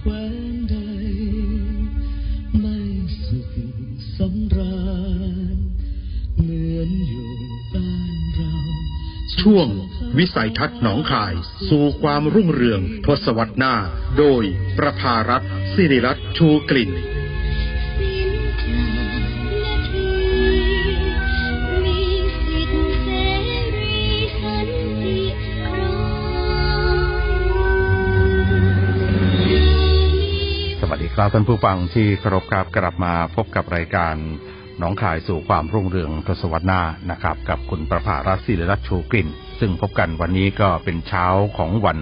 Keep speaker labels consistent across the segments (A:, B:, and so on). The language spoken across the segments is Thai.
A: แควนใด ไม่สุขสำราญเหมือนอยู่บ้านเรา
B: ช่วงวิสัยทัศน์หนองคาย สู่ความรุ่งเรืองทศวรรษหน้า โดยประภารัฐสิริรัตน์ชูกลิ่น
C: ครั
D: บท่านผู้ฟังที่เคารพครับกลับมาพบกับรายการหน้องขายสู่ความรุ่งเรืองทศวรรษหน้านะครับ กับคุณประภารัตน์ศิริรัตน์ชูกลิ่น ซึ่งพบกันวันนี้ก็เป็นเช้าของวัน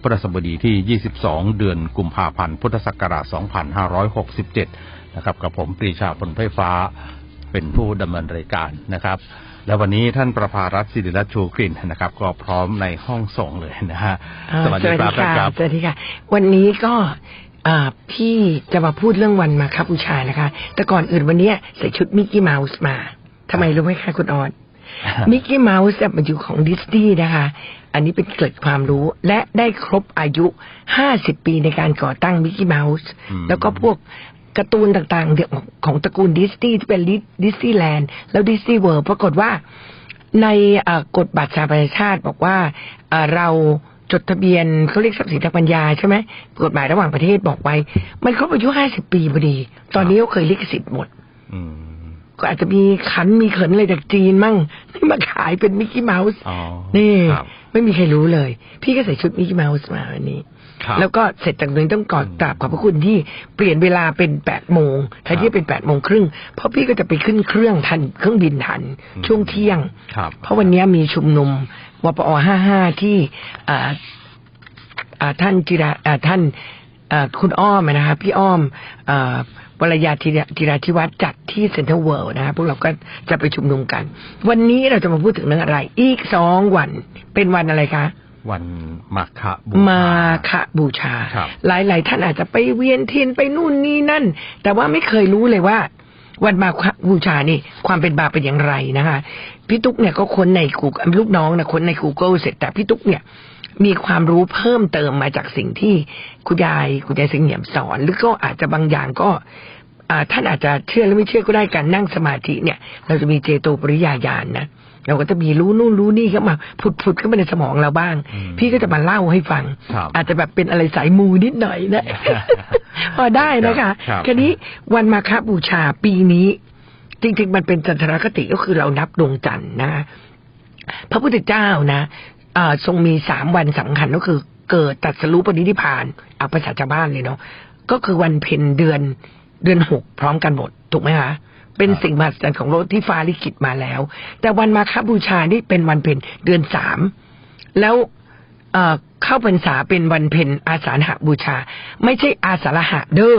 D: พฤหัสบดีที่ 22 เดือนกุมภาพันธ์พุทธศักราช 2567 นะครับ กับผมปรีชาพลไฟฟ้าเป็นผู้ดำเนินรายการนะครับ และวันนี้ท่านประภารัตน์ศิริรัตน์ชูกลิ่นนะครับ ก็พร้อมในห้องส่งเลยนะฮะ
E: อ่า
D: สวัสดีครับท่านครับ
E: สวัสดีค่ะ วันนี้ก็ อ่าพี่จะมาพูดเรื่องวันมาครับบูชานะคะ แต่ก่อนอื่นวันนี้ใส่ชุดมิกกี้เมาส์มาทำไมรู้ไหมคะคุณออนมิกกี้เมาส์มันอยู่ของดิสนีย์นะคะ อันนี้เป็นเกร็ดความรู้และได้ครบอายุ 50 ปีในการก่อตั้งมิกกี้เมาส์
D: อืม
E: แล้วก็พวกการ์ตูนต่างๆเดี๋ยวของตระกูลดิสนีย์ที่เป็นดิสนีย์แลนด์แล้วดิสนีย์เวิร์ปรากฏว่าในเอ่อกฎบัตรสหประชาชาติบอกว่าเอ่อเรา จดทะเบียนเขาเรียกทรัพย์สินทางปัญญาใช่ไหมกฎหมายระหว่างประเทศบอกไว้ มันครบอายุห้าสิบปีพอดี ตอนนี้เขาเคยลิขสิทธิ์หมด
D: อืม
E: ก็อาจจะมีขันมีเขินอะไรจากจีนมั่งที่มาขายเป็นมิกกี้เมาส์
D: อ๋อ
E: นี่
D: ครับ
E: ไม่มีใครรู้เลย พี่ก็ใส่ชุดมิกกี้เมาส์มาวันนี้
D: ครับ
E: แล้วก็เสร็จจากนี้ต้องกอดกราบขอบพระคุณที่เปลี่ยนเวลาเป็นแปดโมงแทนที่จะเป็นแปดโมงครึ่งเพราะพี่ก็จะไปขึ้นเครื่องทันเครื่องบินทัน
D: อืม
E: ช่วงเที่ยง
D: ครับ
E: เพราะวันนี้มีชุมนุมวปอ55ที่อ่าอ่าท่านจิราอ่าท่านอ่าคุณอ้อมนะคะพี่อ้อมอ่าวรยาธีรธีราธิวัฒน์จัดที่เซ็นทรัลเวิลด์นะคะพวกเราก็จะไปชุมนุมกัน วันนี้เราจะมาพูดถึงเรื่องอะไร อีกสองวันเป็นวันอะไรคะ
D: วันมาฆบู
E: มา
D: ชา
E: ฆบูชา
D: ครับ
E: หลายๆท่านอาจจะไปเวียนเทียนไปนู่นนี่นั่น แต่ว่าไม่เคยรู้เลยว่า วันมาฆบูชานี่ ความเป็นบาปเป็นอย่างไรนะคะพี่ตุ๊กเนี่ยก็ค้นในกูลูกน้องนะค้นใน Google เสร็จแต่พี่ตุ๊กเนี่ยมีความรู้เพิ่มเติมมาจากสิ่งที่คุณยายคุณยายเสงี่ยมสอน หรือก็อาจจะบางอย่างก็อ่าท่านอาจจะเชื่อหรือไม่เชื่อก็ได้การนั่งสมาธิเนี่ย เราจะมีเจโตปริยาญาณนะ เราก็จะมีรู้นู่นรู้นี่เข้ามาผุดผุดๆเข้ามาในสมองเราบ้าง
D: อืม
E: พี่ก็จะมาเล่าให้ฟัง
D: ครับ
E: อาจจะแบบเป็นอะไรสายมูนิดหน่อยนะพอได้นะคะ
D: ครับ
E: ทีนี้วันมาฆบูชาปีนี้ จริง ๆ มันเป็นจันทรคติก็คือเรานับดวงจันทร์นะ พระพุทธเจ้านะอ่าทรงมีสามวันสำคัญก็คือ เกิดตรัสรู้ปณิธิพานเอาภาษาชาวบ้านเลยเนาะก็คือวันเพ็ญเดือนเดือนหกพร้อมกันหมดถูกไหมคะ เป็น
D: ครับ
E: สิ่งมหัศจรรย์ของโลกที่ฟ้าลิขิตมาแล้ว แต่วันมาฆบูชานี่เป็นวันเพ็ญเดือนสามแล้วเอ่อเข้าพรรษาเป็นวันเพ็ญอาสาฬหบูชา ไม่ใช่อาสาฬหะเด้อ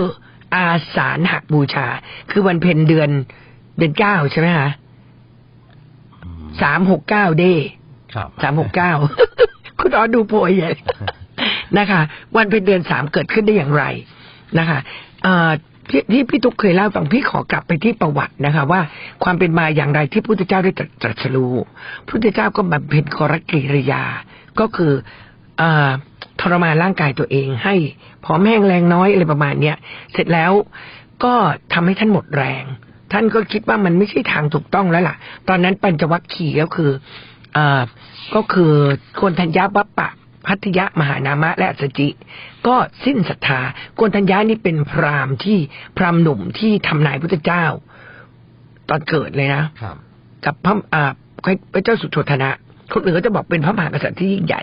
E: อาสาฬหบูชา คือวันเพ็ญเดือนเดือนเก้าใช่ไหมคะ
D: อืม
E: สามหกเก้าเด
D: ครับ
E: สามหกเก้าคุณอ๋อดูโพยใหญ่นะคะ วันเป็นเดือนสามเกิดขึ้นได้อย่างไรนะคะอ่า ที่ที่พี่ตุ๊กเคยเล่าฟังพี่ขอกลับไปที่ประวัตินะคะ ว่าความเป็นมาอย่างไรที่พระพุทธเจ้าได้ตรัสรู้พระพุทธเจ้าก็บำเพ็ญกรกิริยา ก็คืออทรมานร่างกายตัวเองให้ผอมแห้งแรงน้อยอะไรประมาณเนี้ยเสร็จแล้วก็ทำให้ท่านหมดแรง ท่านก็คิดว่ามันไม่ใช่ทางถูกต้องแล้วล่ะ ตอนนั้นปัญจวัคคีย์ก็คืออ่าก็คือโกนธัญญาวัปปะ พัทยะมหานามะและอัสสจิ ก็สิ้นศรัทธาโกนธัญญานี่เป็นพราหมณ์ที่พราหมณ์หนุ่มที่ทำนายพุทธเจ้า ตอนเกิดเลยนะ
D: ครับ
E: กับพระอ่าพระเจ้าสุโธธนะคนอื่นก็จะบอกเป็นพระมหากษัตริย์ที่ยิ่งใหญ่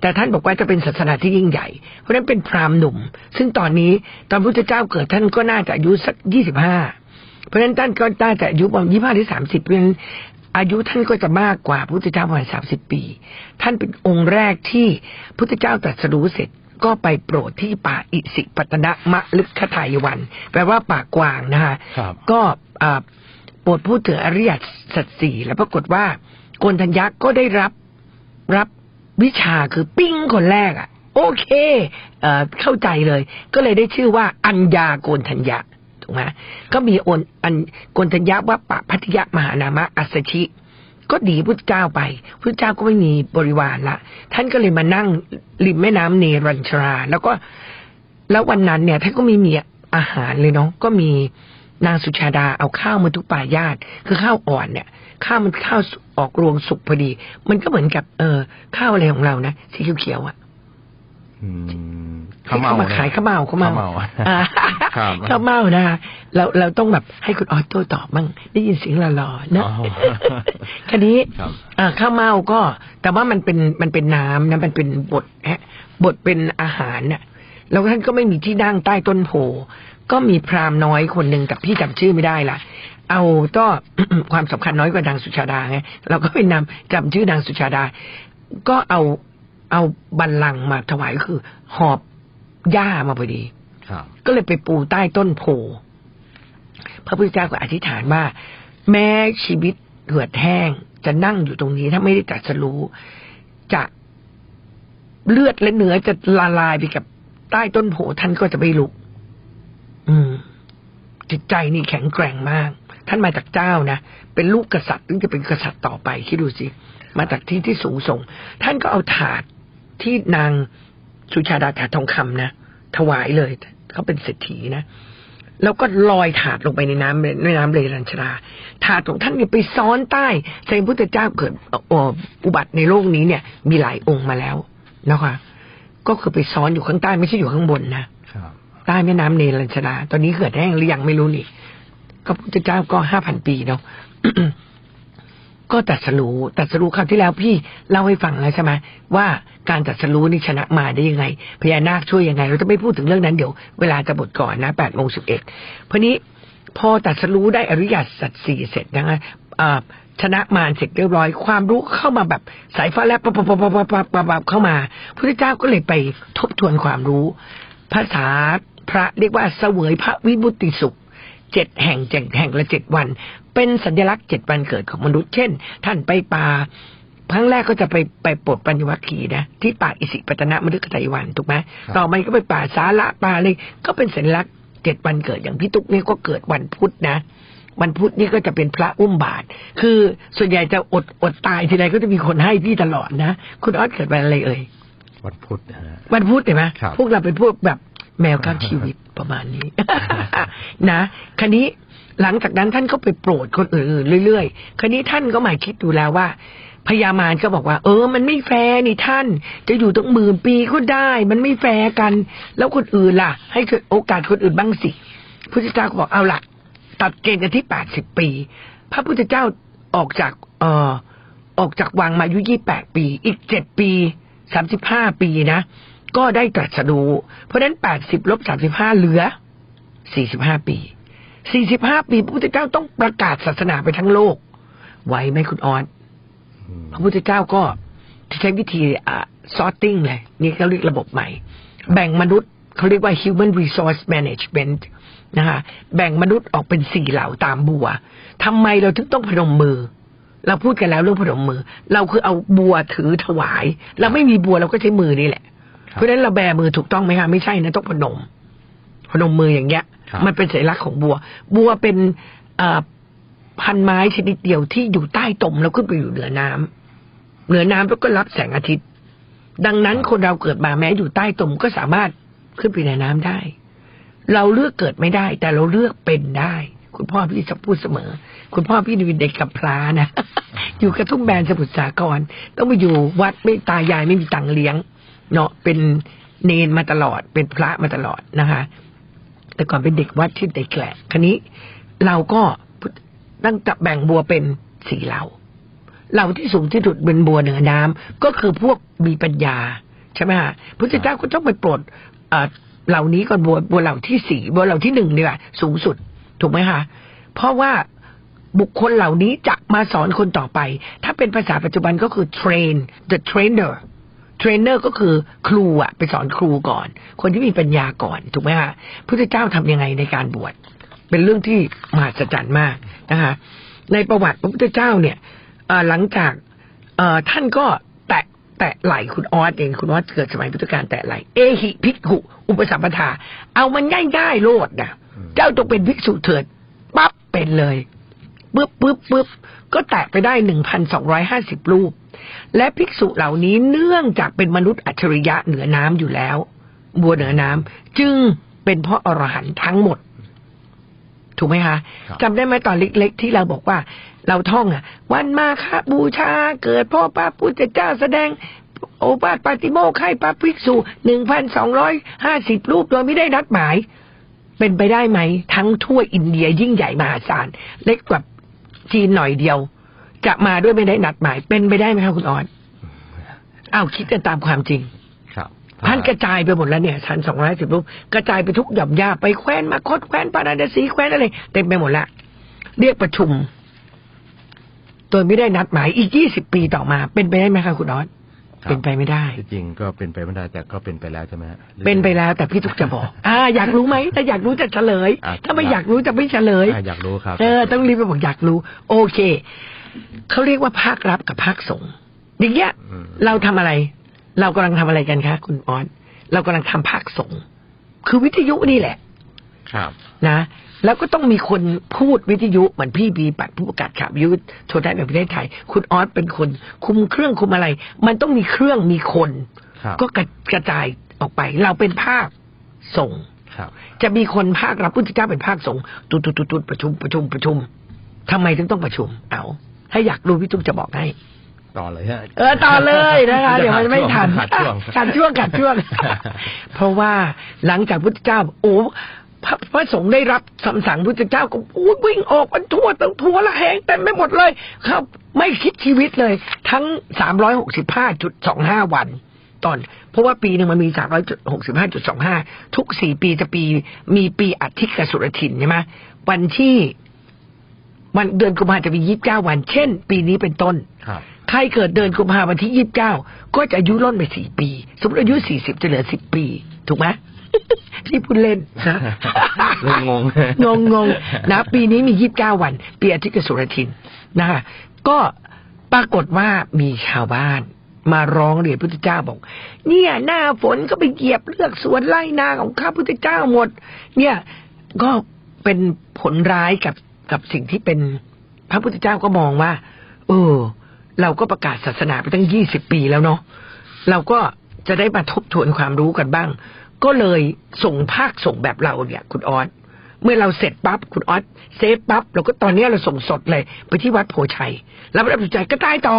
E: แต่ท่านบอกว่าจะเป็นศาสนาที่ยิ่งใหญ่ เพราะฉะนั้นเป็นพราหมณ์หนุ่ม ซึ่งตอนนี้ตอนพุทธเจ้าเกิดท่านก็น่าจะอายุสักยี่สิบห้า เพราะฉะนั้นท่านก็น่าจะอายุประมาณยี่ห้าหรือสามสิบเพราะฉะนั้น อายุท่านก็จะมากกว่าพระพุทธเจ้าประมาณสามสิบปี ท่านเป็นองค์แรกที่พุทธเจ้าตรัสรู้เสร็จก็ไปโปรดที่ป่าอิสิปตนะมะลึกคทายวัน แปลว่าป่ากวางนะคะ
D: ครับ
E: ก็อ่าโปรดพูดถึงอริยสัจสี่แล้วปรากฏว่าโกนธัญญาก็ได้รับรับวิชาคือปิ้งคนแรกอะ โอเคเอ่อเข้าใจเลย ก็เลยได้ชื่อว่า อัญญาโกนธัญญา ถูกไหมก็มีโอนอันโกนธัญญาวัปปะพัทยมหานามะอัสชิ ก็ดีพุทธเจ้าไปพุทธเจ้าก็ไม่มีบริวารละท่านก็เลยมานั่งริมแม่น้ำเนรัญชรา แล้วก็แล้ววันนั้นเนี่ยท่านก็ไม่มีอาหารเลยเนาะก็มีนางสุชาดาเอาข้าวมาทุกป่ายาตคือข้าวอ่อนเนี่ย ข้าวมันข้าวออกรวงสุกพอดี มันก็เหมือนกับเออข้าวอะไรของเรานะสีเขียวๆอะ
D: อืม
E: ที่เขามาขายข้าวเมาข้าวเมา
D: ข้าวเมา
E: อ่า
D: ครับ
E: ข้าวเมานะคะเราเราต้องแบบให้คุณออโต้ตอบบ้างได้ยินเสียงหล่อๆเนอะ
D: อ๋อ
E: คันนี้
D: ครับ
E: อ่าข้าวเมาก็ แต่ว่ามันเป็นมันเป็นน้ำนะมันเป็นบทฮะบทเป็นอาหารน่ะ แล้วท่านก็ไม่มีที่นั่งใต้ต้นโพก็มีพราหมณ์น้อยคนหนึ่งกับพี่จำชื่อไม่ได้ละเอาก็ความสำคัญน้อยกว่านางสุชาดาไงเราก็ไปนำจำชื่อนางสุชาดา ก็เอา เอาบัลลังก์มาถวายก็คือ หอบหญ้ามาพอดี
D: ครับ
E: ก็เลยไปปูใต้ต้นโพพระพุทธเจ้าก็อธิษฐานว่า แม้ชีวิตเหือดแห้ง จะนั่งอยู่ตรงนี้ถ้าไม่ได้ตรัสรู้ จะเลือดและเนื้อจะละลายไปกับใต้ต้นโพท่านก็จะไม่ลุก อืม จิตใจนี่แข็งแกร่งมาก ท่านมาจากเจ้านะ เป็นลูกกษัตริย์ถึงจะเป็นกษัตริย์ต่อไปคิดดูสิ มาจากที่ที่สูงส่ง ท่านก็เอาถาด ที่นางสุชาดาถาดทองคำนะถวายเลยเขาเป็นเศรษฐีนะแล้วก็ลอยถาดลงไปในน้ำในน้ำเลรัญชรา ถาดของท่านเนี่ยไปซ้อนใต้แสดงพุทธเจ้าเกิดเอ่ออุบัติในโลกนี้เนี่ย มีหลายองค์มาแล้วนะคะก็คือไปซ้อนอยู่ข้างใต้ไม่ใช่อยู่ข้างบนนะ
D: ครับ
E: ใต้แม่น้ำเนรัญชรา ตอนนี้เกิดแห้งหรือยังไม่รู้นี่ ก็พุทธเจ้าก็ห้าพันปีเนาะ ก็ตรัสรู้ตรัสรู้คราวที่แล้วพี่เล่าให้ฟังแล้วใช่ไหมว่าการตรัสรู้นี่ชนะมาได้ยังไงพญานาคช่วยยังไง เราจะไม่พูดถึงเรื่องนั้นเดี๋ยวเวลาจะบทก่อนนะแปดโมงสิบเอ็ดพอนี้พอตรัสรู้ได้อริยสัจสี่เสร็จนะคะอ่าชนะมารเสร็จเรียบร้อย ความรู้เข้ามาแบบสายฟ้าแลบปับปับปับปับปับปับปับเข้ามาพระเจ้าก็เลยไปทบทวนความรู้ ภาษาพระเรียกว่าเสวยพระวิบุติสุขเจ็ดแห่งเจ็ดแห่งละเจ็ดวัน เป็นสัญลักษณ์เจ็ดวันเกิดของมนุษย์ เช่น ท่านไปป่าครั้งแรกก็จะไปไปปลดปัญญวัคคีย์นะที่ป่าอิสิปตนะมฤคทายวันถูกไหม
D: ครับ
E: ต่อมาก็ไปป่าสาละป่าเลยก็เป็นสัญลักษณ์เจ็ดวันเกิดอย่างพี่ตุ๊กเนี่ยก็เกิดวันพุธนะวันพุธนี่ก็จะเป็นพระอุ้มบาตรคือส่วนใหญ่จะอดอดตายทีไรก็จะมีคนให้พี่ตลอดนะ คุณออสเกิดวันอะไรเอ่ย
D: วันพุธนะฮะ
E: วันพุธเห็นไหม
D: ครับ
E: พวกเราเป็นพวกแบบแมวก้าวชีวิตประมาณนี้ นะคันนี้ หลังจากนั้นท่านก็ไปโปรดคนอื่นๆเรื่อยๆคันนี้ท่านก็มาคิดดูแล้วว่าพญามารก็บอกว่า เออ มันไม่แฟร์นี่ท่าน จะอยู่ตั้งหมื่นปีก็ได้ มันไม่แฟร์กัน แล้วคนอื่นล่ะ ให้โอกาสคนอื่นบ้างสิพุทธเจ้าก็บอกเอาล่ะตัดเกณฑ์กันที่แปดสิบปี พระพุทธเจ้าออกจากเอ่อออกจากวังมาอายุยี่แปดปี อีกเจ็ดปีสามสิบห้าปีนะ ก็ได้ตรัสรู้เพราะฉะนั้นแปดสิบลบสามสิบห้าเหลือสี่สิบห้าปี สี่สิบห้าปีพระพุทธเจ้าต้องประกาศศาสนาไปทั้งโลกไหวไหมคุณออน
D: อืม
E: พระพุทธเจ้าก็ใช้วิธีอ่า sorting เลยนี่เขาเรียกระบบใหม่ แบ่งมนุษย์เขาเรียกว่า human resource management นะคะแบ่งมนุษย์ออกเป็นสี่เหล่าตามบัวทำไมเราถึงต้องพนมมือ เราพูดกันแล้วเรื่องพนมมือ เราคือเอาบัวถือถวาย เราไม่มีบัวเราก็ใช้มือนี่แหละ
D: ครับ
E: เพราะฉะนั้นเราแบมือถูกต้องไหมคะไม่ใช่นะต้องพนม พนมมืออย่างเงี้ย
D: ครับ
E: มันเป็นสัญลักษณ์ของบัว บัวเป็นเอ่อพันไม้ชนิดเดียวที่อยู่ใต้ตมแล้วขึ้นไปอยู่เหนือน้ำเหนือน้ำแล้วก็รับแสงอาทิตย์ ดังนั้นคนเราเกิดมาแม้อยู่ใต้ตมก็สามารถขึ้นไปในน้ำได้ เราเลือกเกิดไม่ได้ แต่เราเลือกเป็นได้ คุณพ่อพี่จะพูดเสมอ คุณพ่อพี่นี่เป็นเด็กกับพลานะ อยู่กระทุ่มแบนสมุทรสาครต้องไปอยู่วัดไม่ตายายไม่มีตังค์เลี้ยง เนาะเป็นเนนมาตลอดเป็นพระมาตลอดนะคะ แต่ก่อนเป็นเด็กวัดที่เด็กแหละคันนี้เราก็ตั้งแต่แบ่งบัวเป็นสี่เหล่าเหล่าที่สูงที่สุดเป็นบัวเหนือน้ำก็คือพวกมีปัญญาใช่ไหมฮะพุทธเจ้าก็ต้องไปโปรดเอ่อเหล่านี้ก่อนบัวบัวเหล่าที่สี่บัวเหล่าที่หนึ่งดีกว่าสูงสุด ถูกไหมคะเพราะว่าบุคคลเหล่านี้จะมาสอนคนต่อไป ถ้าเป็นภาษาปัจจุบันก็คือ train the trainer เทรนเนอร์ก็คือครูอะไปสอนครูก่อน คนที่มีปัญญาก่อนถูกไหมคะพุทธเจ้าทำยังไงในการบวชเป็นเรื่องที่มหัศจรรย์มากนะคะในประวัติพระพุทธเจ้าเนี่ยหลังจากท่านก็แตะแตะไหลคุณออสเองคุณออสเกิดสมัยพุทธกาลแตะไหลเอหิภิกขุอุปสัมปทา เอามันง่ายๆโลดนะเจ้าต้องเป็นภิกษุเถิดปั๊บเป็นเลย ปึ๊บปึ๊บปึ๊บก็แตะไปได้หนึ่งพันสองร้อยห้าสิบรูป และภิกษุเหล่านี้เนื่องจากเป็นมนุษย์อัจฉริยะเหนือน้ำอยู่แล้ว บัวเหนือน้ำจึงเป็นเพราะอรหันต์ทั้งหมด ถูกไหมคะ
D: ครับ
E: จำได้ไหมตอนเล็กๆ ที่เราบอกว่า เราท่องอะ วันมาคบูชา เกิดพ่อพระพุทธเจ้าแสดงโอวาทปาติโมกข์ให้พระภิกษุหนึ่งพันสองร้อยห้าสิบรูปโดยไม่ได้นัดหมาย เป็นไปได้ไหม ทั้งทั่วอินเดียยิ่งใหญ่มหาศาล เล็กกว่า จีนหน่อยเดียว จะมาด้วยไม่ได้นัดหมาย เป็นไปได้ไหมคะคุณออนอ้าวคิดกันตามความจริง
D: ครับ
E: ท่านกระจายไปหมดแล้วเนี่ยชั้นสองร้อยสิบรูปกระจายไปทุกหย่อมย่าไปแคว้นมาคดแคว้นปาราณสีแคว้นอะไรเต็มไปหมดละเรียกประชุม โดยไม่ได้นัดหมายอีกยี่สิบปีต่อมา เป็นไปได้ไหมคะคุณออส
D: ครับ
E: เป็นไปไม่ได้
D: ที่จริงก็เป็นไปไม่ได้แต่ก็เป็นไปแล้วใช่ไหมฮะหรือ
E: เป็นไปแล้วแต่พี่ทุกจะบอก อ่า อยากรู้ไหมถ้าอยากรู้จะเฉลย
D: อะ
E: ถ้าไม่อยากรู้จะไม่เฉลย
D: อะอยากรู้ครับ
E: เออต้องรีบไปบอกอยากรู้ โอเคเขาเรียกว่าภาครับกับภาคส่งอย่างเงี้ย
D: อืม
E: เราทำอะไร เรากำลังทำอะไรกันคะคุณออนเรากำลังทำภาคส่งคือวิทยุนี่แหละ
D: ครับ
E: นะ แล้วก็ต้องมีคนพูดวิทยุเหมือนพี่บีปัดผู้ประกาศข่าววิทยุโทรทัศน์แห่งประเทศไทย คุณออสเป็นคน คุมเครื่องคุมอะไร มันต้องมีเครื่องมีคน
D: ครับ
E: ก็กระกระจายออกไป เราเป็นภาคส่ง
D: ครับ
E: จะมีคนภาครับพุทธเจ้าเป็นภาคสงฆ์ตุดตุดตุดตุดประชุมประชุมประชุมทำไมถึงต้องประชุม เอาถ้าอยากรู้พี่ตุ๊กจะบอกให้
D: ต่อเลยฮะ
E: เออต่อเลยนะคะเดี๋ยวมันไม่ทัน
D: ขาดช่วง
E: ขาดช่วงขาดช่วงเพราะว่าหลังจากพุทธเจ้าโอ้ พระพระสงฆ์ได้รับคำสั่งพุทธเจ้าก็โอ้วิ่งออกกันทั่วตั้งทั่วละแหงเต็มไปหมดเลย ครับ ไม่คิดชีวิตเลย ทั้งสามร้อยหกสิบห้าจุดสองห้าวันตอนเพราะว่าปีหนึ่งมันมีสามร้อยหกสิบห้าจุดสองห้าทุกสี่ปีจะปีมีปีอัฐิกสุรทินใช่ไหมวันที่วันเดือนกุมภาจะมียี่สิบเก้าวัน เช่น ปีนี้เป็นต้น
D: ครับ
E: ใครเกิดเดือนกุมภาพันธ์ที่ยี่สิบเก้าก็จะอายุล่นไปสี่ปี สมมติอายุสี่สิบจะเหลือสิบปี ถูกไหม พี่พูดเล่นนะ
D: งง
E: งงงงนะ ปีนี้มียี่บเก้าวัน ปีอาทิตย์กับสุรทินนะคะก็ปรากฏว่ามีชาวบ้านมาร้องเรียนพุทธเจ้าบอก เนี่ยหน้าฝนก็ไปเหยียบเลือกสวนไร่นาของข้าพุทธเจ้าหมด เนี่ยก็เป็นผลร้ายกับกับสิ่งที่เป็นพระพุทธเจ้าก็มองว่า เออ เราก็ประกาศศาสนาไปตั้งยี่สิบปีแล้วเนาะเราก็จะได้มาทบทวนความรู้กันบ้าง ก็เลยส่งภาคส่งแบบเราเนี่ยคุณออสเมื่อเราเสร็จปั๊บคุณออสเซฟปั๊บเราก็ตอนเนี้ยเราส่งสดเลย ไปที่วัดโพชัยแล้วพระพุทธเจ้าก็ตายต่อ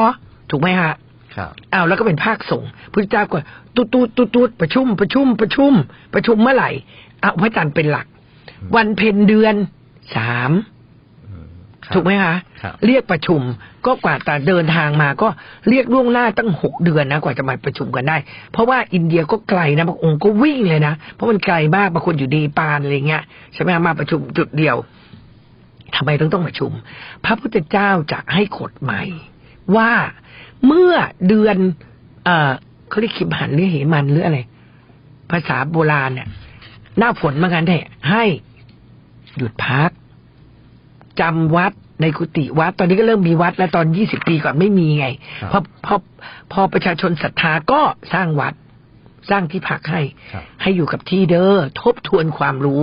E: ถูกไหมฮะ
D: ครับ
E: อ้าวแล้วก็เป็นภาคส่งพุทธเจ้าก็ตูดตูดตูดตูดประชุมประชุมประชุม ประชุมเมื่อไหร่เอาพระจันทร์เป็นหลัก วันเพ็ญเดือนสาม
D: อืมครับ
E: ถูกไหมคะ
D: ครับ
E: เรียกประชุมก็กว่าแต่เดินทางมาก็เรียกล่วงหน้าตั้งหกเดือนนะกว่าจะมาประชุมกันได้ เพราะว่าอินเดียก็ไกลนะบางองค์ก็วิ่งเลยนะ เพราะมันไกลมากบางคนอยู่ดีปานอะไรเงี้ยใช่ไหมมาประชุมจุดเดียวทำไมต้องต้องประชุม พระพุทธเจ้าจะให้กฎใหม่ ว่าเมื่อเดือน เอ่อเขาเรียกขิมหันหรือเหมันหรืออะไร ภาษาโบราณเนี่ยหน้าฝนเหมือนกันแท้ให้หยุดพัก จำวัดในกุฏิวัด ตอนนี้ก็เริ่มมีวัด แล้วตอนยี่สิบปีก่อนไม่มีไง
D: ครับ
E: พอพอพอประชาชนศรัทธาก็สร้างวัด สร้างที่พักให้
D: ครับ
E: ให้อยู่กับที่เด้อทบทวนความรู้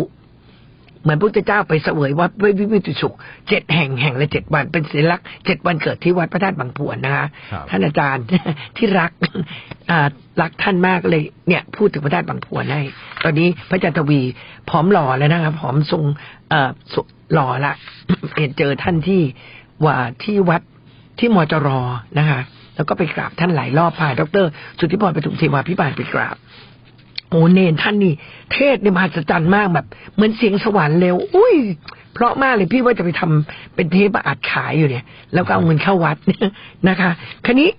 E: เหมือนพระพุทธเจ้าไปเสวยวัดวิวิตุสุขเจ็ดแห่งแห่งละเจ็ดวันเป็นศิลักษณ์เจ็ดวันเกิดที่วัดพระธาตุบางพวนนะคะ
D: ครับ
E: ท่านอาจารย์ที่รักอ่ารักท่านมากเลยเนี่ยพูดถึงพระธาตุบางพวนให้ตอนนี้พระอาจารย์ทวีผอมหล่อแล้วนะครับผอมทรงเอ่อสุหล่อละเห็นเจอท่านที่ว่าที่วัดที่มจรนะคะแล้วก็ไปกราบท่านหลายรอบพาดร สุทธิพรปทุมเทวาพิบาลไปกราบ โอ้เนนท่านนี่ เทศเนี่ยมหัศจรรย์มากแบบ เหมือนเสียงสวรรค์เร็ว อุ้ย เพราะมากเลยพี่ว่าจะไปทำเป็นเทปมาอัดขายอยู่เนี่ย แล้วก็เอาเงินเข้าวัดนะคะ คันนี้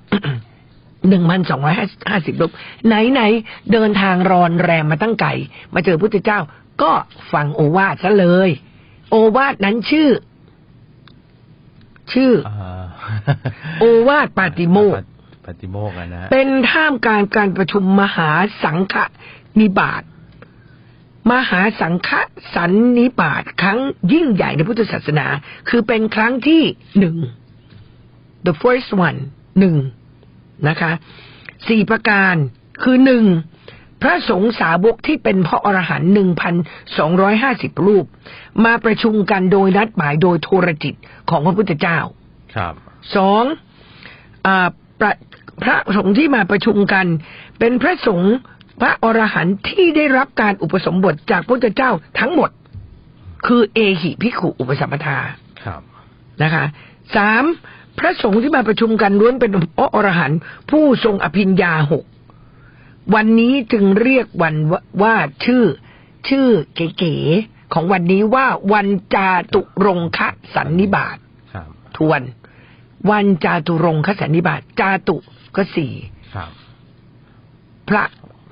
E: หนึ่งพันสองร้อยห้าสิบรูปไหนไหนๆเดินทางรอนแรมมาตั้งไก่ มาเจอพุทธเจ้า ก็ฟังโอวาทซะเลย โอวาทนั้นชื่อ ชื่อ
D: อ่า
E: โอวาทปาติโมกข์
D: ปฏิโมกข์อะนะฮะ
E: เป็นท่ามกลางการประชุมมหาสังฆ นิบาตมหาสังฆสันนิบาตครั้งยิ่งใหญ่ในพุทธศาสนา คือเป็นครั้งที่หนึ่ง the first one หนึ่งนะคะสี่ประการคือหนึ่งพระสงฆ์สาวกที่เป็นพระอรหันต์หนึ่งพันสองร้อยห้าสิบรูป มาประชุมกันโดยนัดหมายโดยโทรจิตของพระพุทธเจ้า
D: ครับ
E: สองอาประพระสงฆ์ที่มาประชุมกัน เป็นพระสงฆ์ พระอรหันต์ที่ได้รับการอุปสมบทจากพระพุทธเจ้าทั้งหมด คือเอหิภิกขุอุปสัมปทา
D: ครับ
E: นะคะสามพระสงฆ์ที่มาประชุมกันล้วนเป็นพระอรหันต์ผู้ทรงอภิญญาหกวันนี้จึงเรียกวันว่าว่าชื่อ ชื่อเก๋ๆของวันนี้ว่าวันจาตุรงคะสันนิบาต
D: ครับ
E: ทวน วันจาตุรงคสันนิบาตจาตุก็สี่
D: ครับ
E: พระ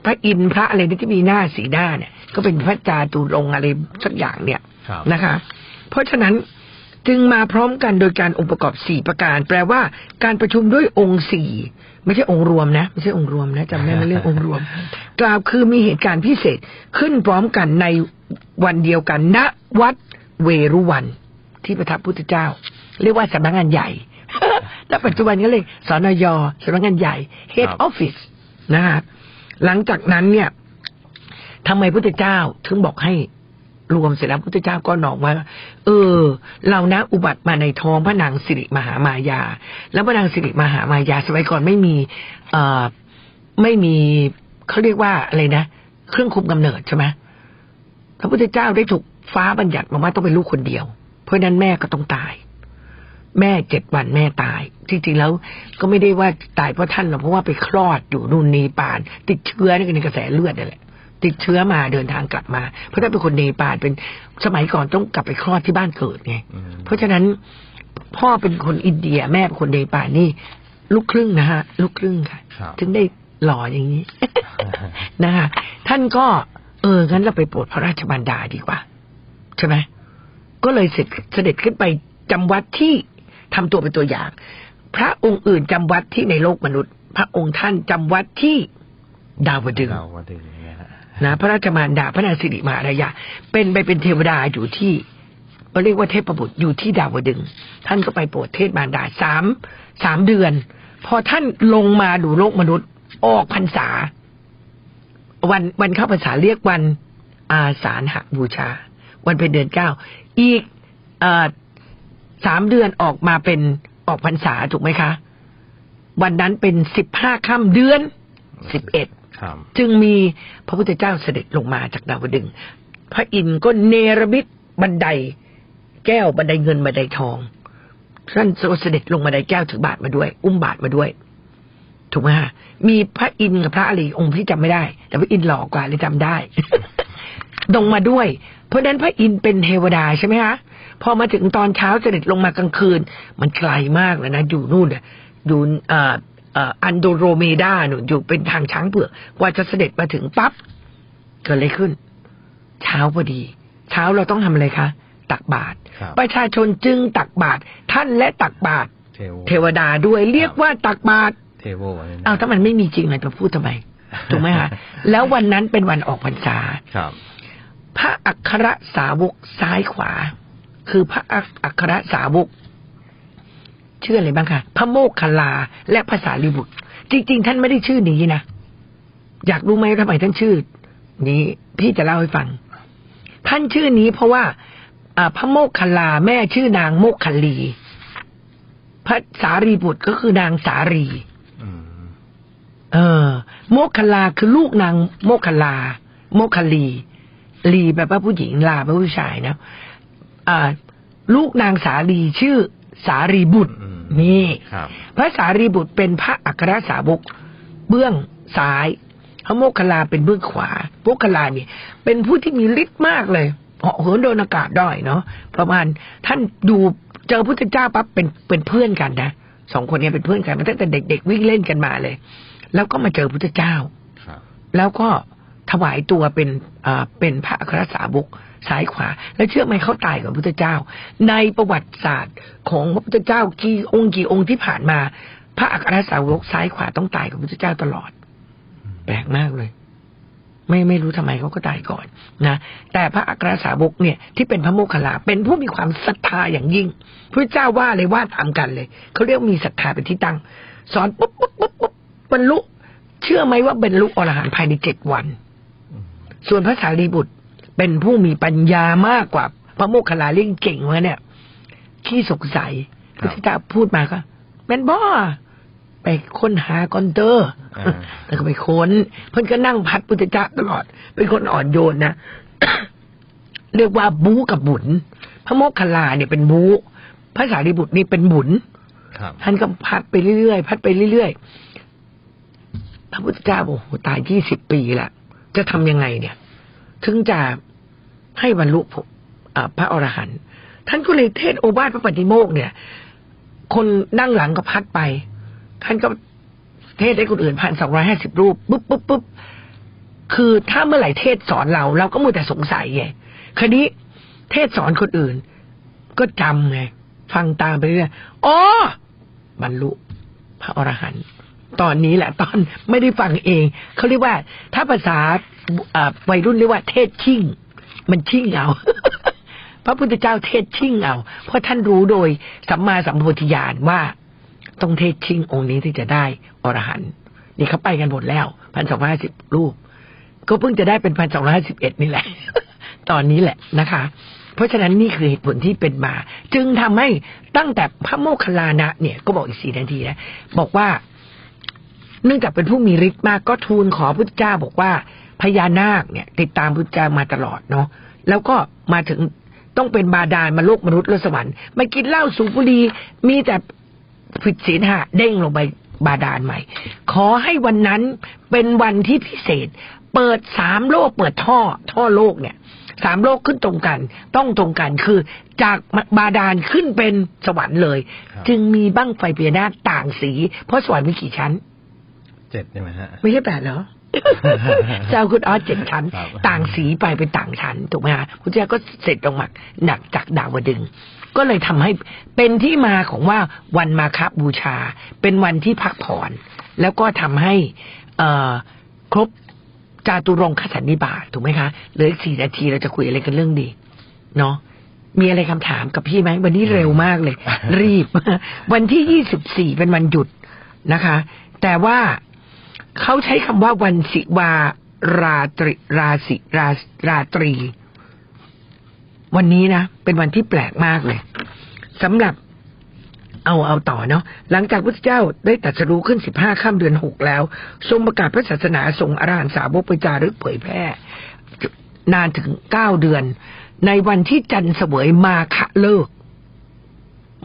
E: พระอินทร์พระอะไรนี่ที่มีหน้าสีหน้าเนี่ย ก็เป็นพระจาตุรงค์อะไรสักอย่างเนี่ย
D: ครับ
E: นะคะ เพราะฉะนั้นจึงมาพร้อมกันโดยการองค์ประกอบสี่ประการ แปลว่าการประชุมด้วยองค์สี่ไม่ใช่องค์รวมนะ ไม่ใช่องค์รวมนะจำได้ไหมเรื่ององค์รวม กล่าวคือมีเหตุการณ์พิเศษขึ้นพร้อมกันในวันเดียวกันณวัดเวรุวัน ที่ประทับพุทธเจ้า เรียกว่าสำนักงานใหญ่และปัจจุบันก็เลยสนยสำนักงานใหญ่ Head
D: ครับ
E: Office นะคะ หลังจากนั้นเนี่ยทำไมพุทธเจ้าถึงบอกให้รวมเสร็จแล้วพุทธเจ้าก็นอกว่า เออ เรานะอุบัติมาในท้องพระนางสิริมหามายา แล้วพระนางสิริมหามายาสมัยก่อนไม่มีเอ่อไม่มีเขาเรียกว่าอะไรนะเครื่องคุมกำเนิดใช่ไหมพระพุทธเจ้าได้ถูกฟ้าบัญญัติมาว่าต้องเป็นลูกคนเดียว เพราะนั้นแม่ก็ต้องตาย แม่เจ็ดวันแม่ตาย จริงๆแล้วก็ไม่ได้ว่าตายเพราะท่านหรอกเพราะว่าไปคลอดอยู่นู่นนีปาน ติดเชื้อในกระแสเลือดนั่นแหละติดเชื้อมาเดินทางกลับมา เพราะท่านเป็นคนเนปาลเป็นสมัยก่อนต้องกลับไปคลอดที่บ้านเกิดไง
D: อืม
E: เพราะฉะนั้นพ่อเป็นคนอินเดียแม่เป็นคนเนปาลนี่ ลูกครึ่งนะฮะ ลูกครึ่งค่ะ
D: ครับ
E: ถึงได้หล่ออย่างนี้นะคะท่านก็ เอองั้นเราไปโปรดพระราชบรรดาดีกว่า ใช่ไหมก็เลยเสร็จเสด็จขึ้นไปจำวัดที่ ทำตัวเป็นตัวอย่าง พระองค์อื่นจำวัดที่ในโลกมนุษย์ พระองค์ท่านจำวัดที่ดาวดึงส์
D: เราวันดึงเนี่ยฮะ
E: นะพระราชมารดาพระนางสิริมหารายาเป็นไปเป็นเทวดาอยู่ที่เราเรียกว่าเทพบุตรอยู่ที่ดาวดึงส์ท่านก็ไปโปรดเทศมารดาสามสามเดือน พอท่านลงมาดูโลกมนุษย์ ออกพรรษา วันวันเข้าพรรษาเรียกวันอาสาฬหบูชา วันเป็นเดือนเก้า อีกเออ สามเดือนออกมาเป็นออกพรรษาถูกไหมคะ วันนั้นเป็นสิบห้าค่ำเดือนสิบเอ็ด
D: ครับ
E: จึงมีพระพุทธเจ้าเสด็จลงมาจากดาวดึงส์พระอินทร์ก็เนรมิตบันไดแก้วบันไดเงินบันไดทองท่านเสด็จลงบันไดแก้วถือบาทมาด้วย อุ้มบาทมาด้วย ถูกไหมฮะมีพระอินทร์กับพระอริยองค์ที่จำไม่ได้ แต่พระอินทร์หล่อกว่าเลยจำได้ลงมาด้วย เพราะฉะนั้นพระอินทร์เป็นเทวดาใช่ไหมฮะ พอมาถึงตอนเช้าเสด็จลงมากลางคืน มันไกลมากเลยนะ อยู่นู่นน่ะอยู่เอ่อเอ่ออันโดโรเมดาหนูนอยู่เป็นทางช้างเผือกกว่าจะเสด็จมาถึงปั๊บเกิดอะไรขึ้น เช้าพอดี เช้าเราต้องทำอะไรคะ ตักบาตร
D: ครับ
E: ประชาชนจึงตักบาตรท่านและตักบาตร
D: เทว
E: เทวดาด้วยเรียกว่าตักบาตร
D: เทโวนี่นะ
E: เอาถ้ามันไม่มีจริงเลยจะพูดทำไมถูกไหมคะแล้ววันนั้นเป็นวันออกพรรษา
D: ครับ
E: พระอัครสาวกซ้ายขวา คือพระอัครสาวกชื่ออะไรบ้างคะพระโมคคัลลาและภาษาลิบุตร จริง ๆ ท่านไม่ได้ชื่อนี้นะอยากรู้ไหมทำไมท่านชื่อ นี้พี่จะเล่าให้ฟัง ท่านชื่อนี้เพราะว่าอ่าพระโมคคัลลาแม่ชื่อนางโมคคัลลี พระสารีบุตรก็คือนางสารี
D: อืม
E: เออ โมคคัลลาคือลูกนางโมคคัลลา โมคคัลลีลีแปลว่าผู้หญิงลาแปลว่าผู้ชายนะอ่า ลูกนางสาลีชื่อสารีบุตร
D: อืม
E: นี่
D: ครับ
E: พระสารีบุตรเป็นพระอัครสาวก เบื้องซ้ายพระโมคคัลลาเป็นเบื้องขวาโมคคัลลาเนี่ย เป็นผู้ที่มีฤทธิ์มากเลยเหาะเหินโดนอากาศได้เนาะประมาณท่านดูเจอพุทธเจ้าปั๊บเป็นเป็นเพื่อนกันนะสองคนเนี้เป็นเพื่อนกันมาตั้งแต่เด็ก ๆ วิ่งเล่นกันมาเลย แล้วก็มาเจอพุทธเจ้า
D: ครับ
E: แล้วก็ถวายตัวเป็นอ่าเป็นพระอัครสาวก ซ้ายขวา แล้วเชื่อไหมเขาตายกับพระพุทธเจ้า ในประวัติศาสตร์ของพระพุทธเจ้ากี่องค์กี่องค์ที่ผ่านมา พระอัครสาวกซ้ายขวาต้องตายกับพระพุทธเจ้าตลอด แปลกมากเลยไม่ไม่รู้ทำไมเขาก็ตายก่อนนะแต่พระอัครสาวกเนี่ยที่เป็นพระโมคคัลลาเป็นผู้มีความศรัทธาอย่างยิ่งพระเจ้าว่าเลยว่าตามกันเลยเขาเรียกมีศรัทธาเป็นที่ตั้ง สอนปุ๊บปุ๊บปุ๊บปุ๊บบรรลุเชื่อไหมว่าบรรลุอรหันต์ภายในเจ็ดวัน ส่วนพระสารีบุตร เป็นผู้มีปัญญามากกว่า พระโมคคัลลาเรื่องเก่งวะเนี่ยขี้สงสัย
D: ค
E: พ
D: รับ
E: ระพุทธเจ้าพูดมาก็เป็นบ่ไปค้นหาก่อนเตอร์
D: อ่า
E: แล้วก็ไปค้น เพิ่นก็นั่งพัดพุทธเจ้าตลอด เป็นคนอ่อนโยนนะเรียกว่าบู๊กับบุญพระโมคคัลลาเนี่ยเป็นบู๊พระสารีบุตรนี่เป็นบุญ
D: ครับ
E: ท่านก็พัดไปเรื่อยๆพัดไปเรื่อยๆพระพุทธเจ้าบอกโอ้โหตายยี่สิบปีละจะทำยังไงเนี่ย ถึงจะ ให้บรรลุพระอรหันต์ท่านก็เลยเทศโอวาทพระปฏิโมกเนี่ย คนนั่งหลังก็พัดไป ท่านก็เทศให้คนอื่นพันสองร้อยห้าสิบรูปปุ๊บปุ๊บปุ๊บคือถ้าเมื่อไหร่เทศสอนเรา เราก็มัวแต่สงสัยไงคราวนี้เทศสอนคนอื่น ก็จำไงฟังตามไปเรื่อยอ๋อบรรลุพระอรหันต์ตอนนี้แหละ ตอนไม่ได้ฟังเอง เขาเรียกว่า ถ้าภาษาวัยรุ่นเรียกว่าเทศชิ่ง มันชิ่งเอา พระพุทธเจ้าเทศชิ่งเอา เพราะท่านรู้โดยสัมมาสัมโพธิญาณว่าต้องเทศชิ่งองค์นี้ที่จะได้อรหันต์นี่เขาไปกันหมดแล้วพันสองร้อยสิบรูป ก็เพิ่งจะได้เป็นพันสองร้อยสิบเอ็ดนี่แหละ ตอนนี้แหละนะคะ เพราะฉะนั้นนี่คือเหตุผลที่เป็นมา จึงทำให้ตั้งแต่พระโมคคัลลานะเนี่ยก็บอกอีกสี่นาทีนะบอกว่า เนื่องจากเป็นผู้มีฤทธิ์มากก็ทูลขอพุทธเจ้าบอกว่า พญานาคเนี่ย ติดตามพุทธเจ้ามาตลอดเนาะแล้วก็มาถึงต้องเป็นบาดาลมาโลกมนุษย์และสวรรค์มากินเหล้าสูบบุหรี่มีแต่ผิดศีลห้าเด้งลงไปบาดาลใหม่ ขอให้วันนั้นเป็นวันที่พิเศษ เปิดสามโลกเปิดท่อ ท่อโลกเนี่ยสามโลกขึ้นตรงกัน ต้องตรงกันคือจากบาดาลขึ้นเป็นสวรรค์เลย
D: ครับ
E: จึงมีบั้งไฟพญานาคต่างสี เพราะสวรรค์มีกี่ชั้น
D: เจ็ดใช่ไหมฮะ
E: ไม่ใช่แปดเหรอ เจ้าคุณออสเจ็ดชั้น
D: ครับ
E: ต่างสีไปเป็นต่างชั้นถูกไหมฮะคุณเจ้าก็เสร็จลงมาหนักจากดาวดึงส์ก็เลยทำให้เป็นที่มาของว่าวันมาคบูชา เป็นวันที่พักผ่อน แล้วก็ทำให้เอ่อครบจาตุรงคสันนิบาตถูกไหมคะเหลืออีกสี่นาทีเราจะคุยอะไรกันเรื่องดี เนาะมีอะไรคำถามกับพี่ไหมวันนี้เร็วมากเลย รีบ วันที่ยี่สิบสี่เป็นวันหยุดนะคะ แต่ว่า เขาใช้คำว่าวันสิวาราตริราศิราราตรี วันนี้นะ เป็นวันที่แปลกมากเลยสำหรับเอาเอาต่อเนาะหลังจากพระเจ้าได้ตรัสรู้ขึ้นสิบห้าข้ามเดือนหกแล้ว ทรงประกาศพระศาสนาส่งอรหันสาวกไปจารึกเผยแพร่ นานถึงเก้าเดือน ในวันที่จันทร์เสวยมาคะเลิก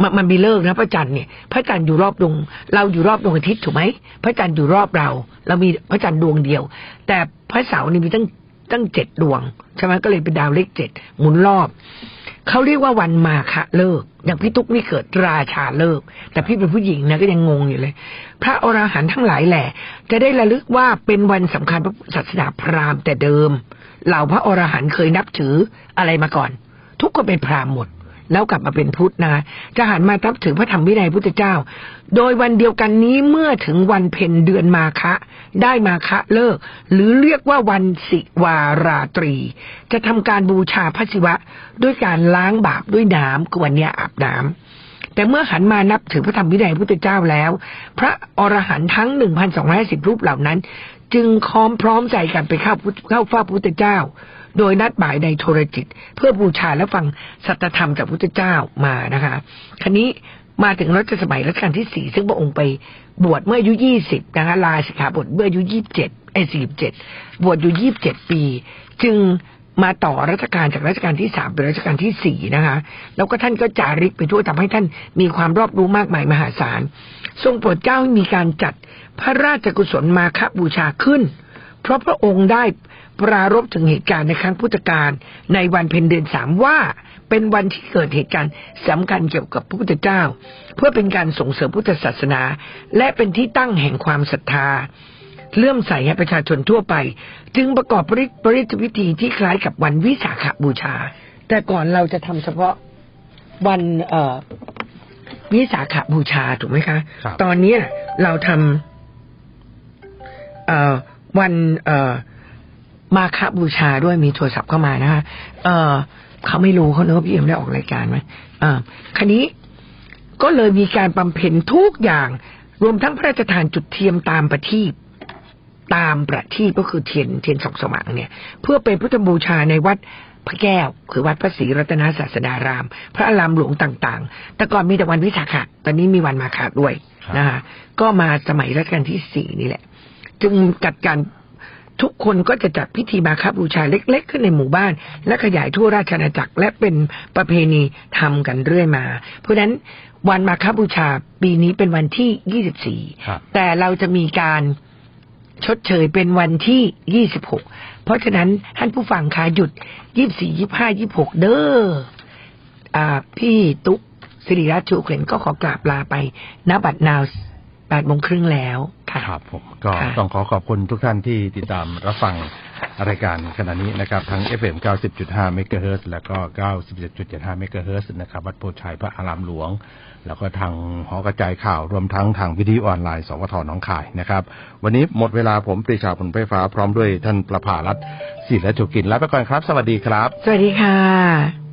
E: มันมันมีเลิกนะพระจันทร์เนี่ยพระจันทร์อยู่รอบดวงเราอยู่รอบดวงอาทิตย์ถูกไหมพระจันทร์อยู่รอบเรา เรามีพระจันทร์ดวงเดียว แต่พระเสาร์นี่มีตั้งตั้งเจ็ดดวงใช่ไหมก็เลยเป็นดาวเลขเจ็ดหมุนรอบเขาเรียกว่าวันมาคะเลิก อย่างพี่ตุ๊กนี่เกิดราชาเลิก แต่พี่เป็นผู้หญิงนะก็ยังงงอยู่เลย พระอรหันต์ทั้งหลายแหละจะได้ระลึกว่าเป็นวันสำคัญพระศาสนาพราหมณ์แต่เดิม เหล่าพระอรหันต์เคยนับถืออะไรมาก่อน ทุกคนเป็นพราหมณ์หมด แล้วกลับมาเป็นพุทธนะคะจะหันมานับถือพระธรรมวินัยพุทธเจ้า โดยวันเดียวกันนี้เมื่อถึงวันเพ็ญเดือนมาคะ ได้มาคะเลิก หรือเรียกว่าวันสิวาราตรี จะทำการบูชาพระศิวะ ด้วยการล้างบาปด้วยน้ำคือวันเนี้ยอาบน้ำแต่เมื่อหันมานับถือพระธรรมวินัยพุทธเจ้าแล้ว พระอรหันต์ทั้ง 1,250 รูปเหล่านั้น จึงค้อมพร้อมใจกันไปเข้าพุทธเข้าเฝ้าพระพุทธเจ้า โดยนัดหมายในโทรจิต เพื่อบูชาและฟังสัจธรรมจากพุทธเจ้ามานะคะคันนี้มาถึงรัชสมัยรัชกาลที่สี่ซึ่งพระองค์ไปบวชเมื่ออายุยี่สิบนะคะลาสิกขาบทเมื่ออายุยี่สิบเจ็ดไอ้สี่สิบเจ็ดบวชอยู่ยี่สิบเจ็ดปี จึง มาต่อรัชกาลจากรัชกาลที่สามเป็นรัชกาลที่สี่นะคะ แล้วก็ท่านก็จาริกไปทั่วทำให้ท่านมีความรอบรู้มากมายมหาศาล ทรงโปรดเจ้าให้มีการจัดพระราชกุศลมาคบูชาขึ้น เพราะพระองค์ได้ปรารบถึงเหตุการณ์ในครั้งพุทธกาลในวันเพ็ญเดือนสามว่าเป็นวันที่เกิดเหตุการณ์สำคัญเกี่ยวกับพระพุทธเจ้า เพื่อเป็นการส่งเสริมพุทธศาสนา และเป็นที่ตั้งแห่งความศรัทธา เลื่อมใสให้ประชาชนทั่วไป จึงประกอบปริปริตวิธีที่คล้ายกับวันวิสาขบูชา แต่ก่อนเราจะทำเฉพาะวันเอ่อวิสาขบูชาถูกไหมคะ
D: ครับ
E: ตอนเนี้ยเราทำเอ่อวันเอ่อมาคบูชาด้วยมีโทรศัพท์เข้ามานะคะเอ่อเขาไม่รู้เขาเนอะพี่เอ็มได้ออกรายการไหมอ่าคันนี้ก็เลยมีการบำเพ็ญทุกอย่าง รวมทั้งพระราชทานจุดเทียมตามประทีป ตามประทีปก็คือเทียนเทียนสองสว่างเนี่ย เพื่อเป็นพุทธบูชาในวัดพระแก้ว คือวัดพระศรีรัตนศาสดาราม พระอารามหลวงต่างๆ แต่ก่อนมีแต่วันวิสาขะตอนนี้มีวันมาฆะด้วย
D: ครับ
E: นะคะก็มาสมัยรัชกาลที่สี่นี่แหละ จึงจัดการทุกคนก็จะจัดพิธีมาฆบูชาเล็ก ๆ ขึ้นในหมู่บ้าน และขยายทั่วราชอาณาจักร และเป็นประเพณีทำกันเรื่อยมา เพราะฉะนั้นวันมาฆบูชาปีนี้เป็นวันที่
D: ครับ
E: 24 แต่เราจะมีการ ชดเชยเป็นวันที่ 26 เพราะฉะนั้นท่านผู้ฟังคะหยุด 24 25 26 เด้ออ่าพี่ตุ๊กสิริราชชูเขลนก็ขอกราบลาไปณบัดนาว8โมงครึ่งแล้วค่ะ
D: ครับผมก็
E: ค่ะ
D: ต้องขอขอบคุณทุกท่านที่ติดตามรับฟังรายการขณะนี้นะครับ ทั้ง FM 90.5 MHz แล้วก็ 97.75 MHz นะครับ วัดโพธิ์ชัยพระอารามหลวง แล้วก็ทางหอกระจายข่าวรวมทั้งทางวิทยุออนไลน์ สวทน้องข่ายนะครับ วันนี้หมดเวลาผมปรีชาผลไฟฟ้าพร้อมด้วยท่านประภารัตน์ศิลและจุกินลาไปก่อนครับ สวัสดีครับ
E: สวัสดีค่ะ